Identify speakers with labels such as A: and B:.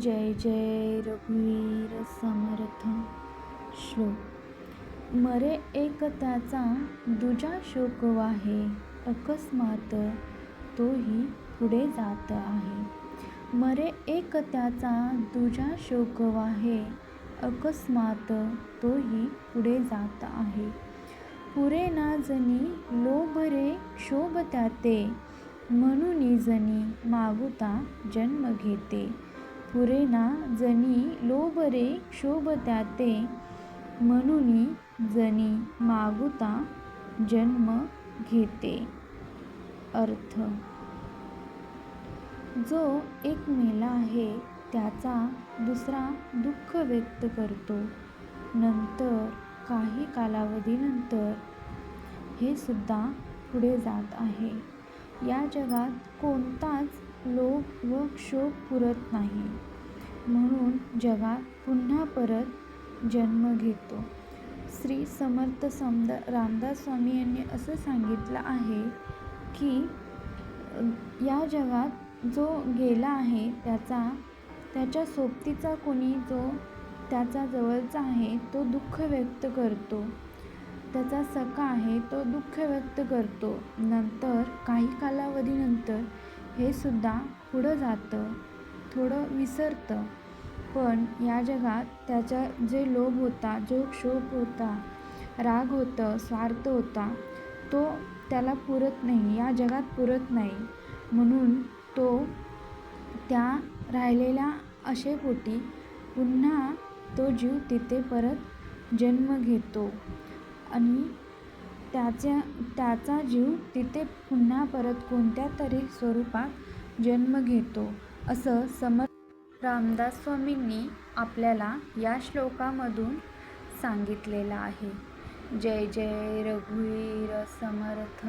A: जय जय रघुवीर समर्थ श्लोक. मरे एक त्याचा दुजा शोक वाहे अकस्मात तोही पुढे जात आहे. मरे एक त्याचा दुजा शोक वाहे अकस्मात तोही पुढे जात आहे. पुरे ना जनी लोभ रे क्षोभ त्याते म्हणून जनी मागुता जन्म घेते. पुरेना जणी जनी लोभ रे क्षोभ त्याते म्हणून जनी मागुता जन्म घेते. अर्थ. जो एक मेला आहे त्याचा दुसरा दुःख व्यक्त करतो. नंतर काही कालावधीनंतर हे सुद्धा पुढे जात आहे. या जगात कोणताच लोभ व क्षोभ पुरत नाही. म्हणून जगात पुन्हा परत जन्म घेतो. श्री समर्थ समदा रामदास स्वामी यांनी असं सांगितलं आहे की या जगात जो गेला आहे त्याचा त्याच्या सोबतीचा कोणी जो त्याचा जवळचा आहे तो दुःख व्यक्त करतो. त्याचा सखा आहे तो दुःख व्यक्त करतो. नंतर काही कालावधीनंतर हे सुद्धा पुढं जातं थोडं विसरतं. पण या जगात त्याच्या जे लोभ होता जो क्षोभ होता राग होतं स्वार्थ होता तो त्याला पुरत नाही या जगात पुरत नाही. म्हणून तो त्या राहिलेल्या आशेपोटी पुन्हा तो जीव तिथे परत जन्म घेतो. आणि त्याच्या त्याचा जीव तिथे पुन्हा परत कोणत्या तरी स्वरूपात जन्म घेतो असं समर्थ रामदास स्वामींनी आपल्याला या श्लोकामधून सांगितलेलं आहे. जय जय रघुवीर समर्थ.